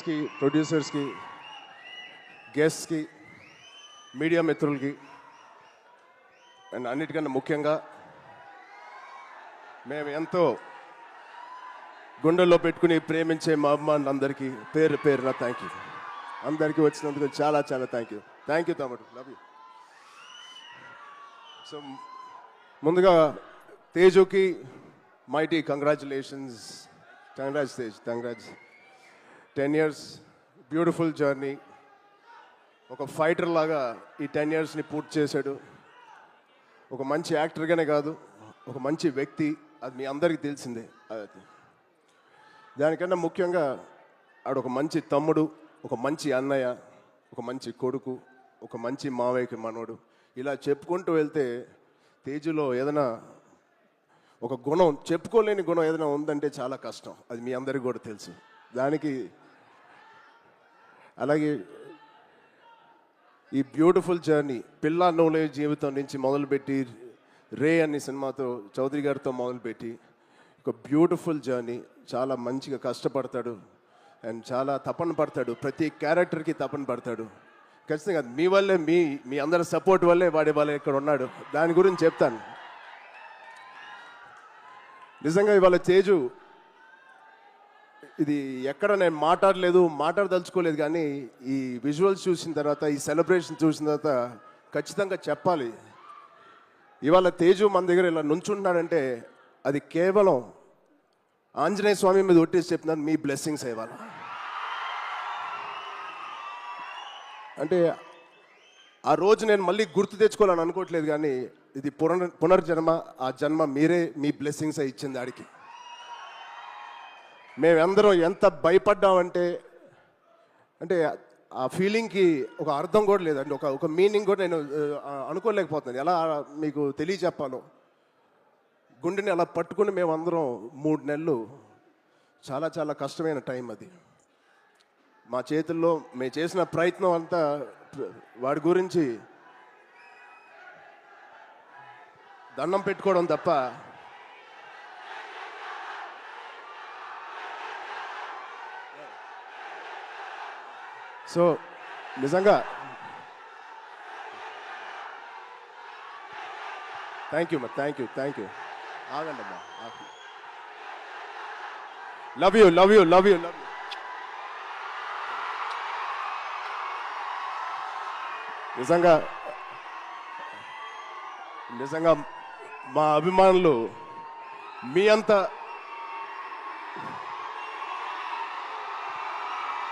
కి ప్రొడ్యూసర్స్కి గెస్ట్స్కి మీడియా మిత్రులకి అండ్ అన్నిటికన్నా ముఖ్యంగా మేము ఎంతో గుండెల్లో పెట్టుకుని ప్రేమించే మా అభిమానులందరికీ పేరు పేరున థ్యాంక్ యూ అందరికీ వచ్చినందుకు చాలా చాలా థ్యాంక్ యూ థ్యాంక్ యూ తమ్ముడు. లవ్ యూ సో ముందుగా తేజుకి mighty congratulations congrats Tej congrats ten years beautiful journey. ఒక ఫైటర్ లాగా ఈ టెన్ ఇయర్స్ని పూర్తి చేశాడు. ఒక మంచి యాక్టర్గానే కాదు ఒక మంచి వ్యక్తి అది మీ అందరికీ తెలిసిందే. అది దానికన్నా ముఖ్యంగా ఆడు ఒక మంచి తమ్ముడు ఒక మంచి అన్నయ్య ఒక మంచి కొడుకు ఒక మంచి మావయ్యకి మనోడు ఇలా చెప్పుకుంటూ వెళ్తే తేజులో ఏదైనా ఒక గుణం చెప్పుకోలేని గుణం ఏదైనా ఉందంటే చాలా కష్టం. అది మీ అందరికీ కూడా తెలుసు. దానికి అలాగే ఈ బ్యూటిఫుల్ జర్నీ పిల్ల నోలే జీవితం నుంచి మొదలుపెట్టి రే అనే సినిమాతో చౌదరి గారితో మొదలుపెట్టి ఒక బ్యూటిఫుల్ జర్నీ. చాలా మంచిగా కష్టపడతాడు. అండ్ చాలా తపన పడతాడు. ప్రతి క్యారెక్టర్కి తపన పడతాడు. ఖచ్చితంగా మీ వల్లే మీ మీ అందరి సపోర్ట్ వల్లే వాడి వాళ్ళే ఇక్కడ ఉన్నాడు. దాని గురించి చెప్తాను. నిజంగా ఇవాళ తేజు ఇది ఎక్కడ నేను మాట్లాడలేదు మాట్లాడదలుచుకోలేదు కానీ ఈ విజువల్స్ చూసిన తర్వాత ఈ సెలబ్రేషన్ చూసిన తర్వాత ఖచ్చితంగా చెప్పాలి. ఇవాళ తేజు మన దగ్గర ఇలా నుంచుంటున్నాడంటే అది కేవలం ఆంజనేయ స్వామి మీద ఒట్టేసి చెప్తున్నాను మీ బ్లెస్సింగ్స్ ఇవాళ. అంటే ఆ రోజు నేను మళ్ళీ గుర్తు తెచ్చుకోవాలని అనుకోవట్లేదు కానీ ఇది పునర్ పునర్జన్మ ఆ జన్మ మీరే మీ బ్లెస్సింగ్స్ ఇచ్చింది ఆడికి. మేమందరం ఎంత భయపడ్డామంటే అంటే ఆ ఫీలింగ్కి ఒక అర్థం కూడా లేదండి. ఒక ఒక మీనింగ్ కూడా నేను అనుకోలేకపోతున్నాను. ఎలా మీకు తెలియచెప్పాలో గుండెని అలా పట్టుకుని మేమందరం మూడు నెలలు చాలా చాలా కష్టమైన టైం అది. మా చేతుల్లో మేము చేసిన ప్రయత్నం అంతా వాడి గురించి దండం పెట్టుకోవడం తప్ప సో నిజంగా. థ్యాంక్ యూ మా థ్యాంక్ యూ థ్యాంక్ యూ ఆగండి అమ్మా love you love you love you love you నిజంగా నిజంగా మా అభిమానులు మీ అంత